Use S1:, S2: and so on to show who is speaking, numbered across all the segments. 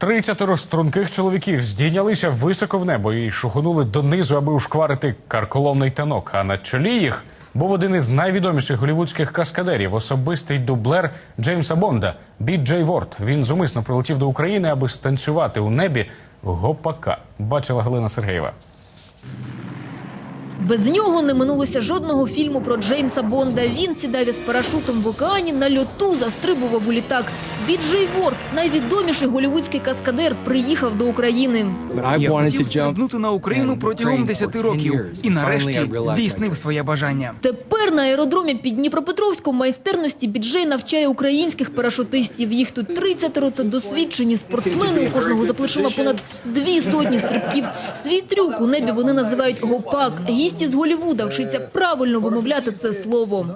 S1: Тридцятеро струнких чоловіків здійнялися високо в небо і шухонули донизу, аби ушкварити карколомний танок. А на чолі їх був один із найвідоміших голівудських каскадерів, особистий дублер Джеймса Бонда Бі Джей Ворд. Він зумисно прилетів до України, аби станцювати у небі гопака. Бачила Галина Сергеєва.
S2: Без нього не минулося жодного фільму про Джеймса Бонда. Він сідав із парашутом в океані, на льоту застрибував у літак. Біджей Ворд, найвідоміший голівудський каскадер, приїхав до України.
S3: Я хотів стрибнути на Україну протягом 10 років і нарешті здійснив своє бажання.
S2: Тепер на аеродромі під Дніпропетровськом майстерності Біджей навчає українських парашутистів. Їх тут 30 – це досвідчені спортсмени. У кожного за плечима понад дві сотні стрибків. Свій трюк у небі вони називають гопак. Гість із Голлівуда вчиться правильно вимовляти це слово.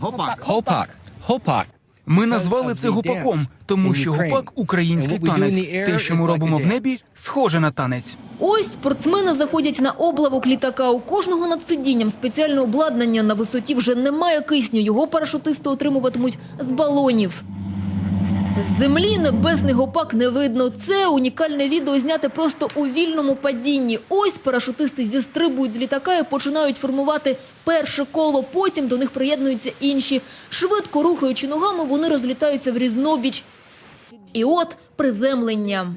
S4: Гопак. Гопак. Гопак.
S3: Ми назвали це гупаком, тому що гупак український танець. Те, що ми робимо в небі, схоже на танець.
S2: Ось спортсмени заходять на облавок літака. У кожного над сидінням спеціальне обладнання на висоті вже немає кисню. Його парашутисти отримуватимуть з балонів. З землі небесний гопак не видно. Це унікальне відео зняте просто у вільному падінні. Ось парашутисти зістрибують з літака і починають формувати перше коло. Потім до них приєднуються інші. Швидко рухаючи ногами, вони розлітаються в різнобіч. І от приземлення.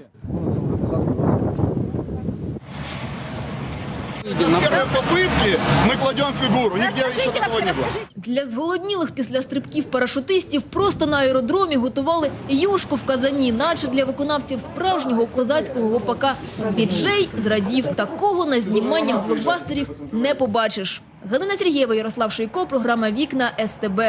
S5: С первой попытки мы кладем фигуру. Нигде еще такого не было.
S2: Для зголоднілих після стрибків парашутистів просто на аеродромі готували юшку в казані, наче для виконавців справжнього козацького гопака. Біджей зрадів такого на зніманнях блокбастерів не побачиш. Галина Сергієва, Ярослав Шийко, програма Вікна СТБ.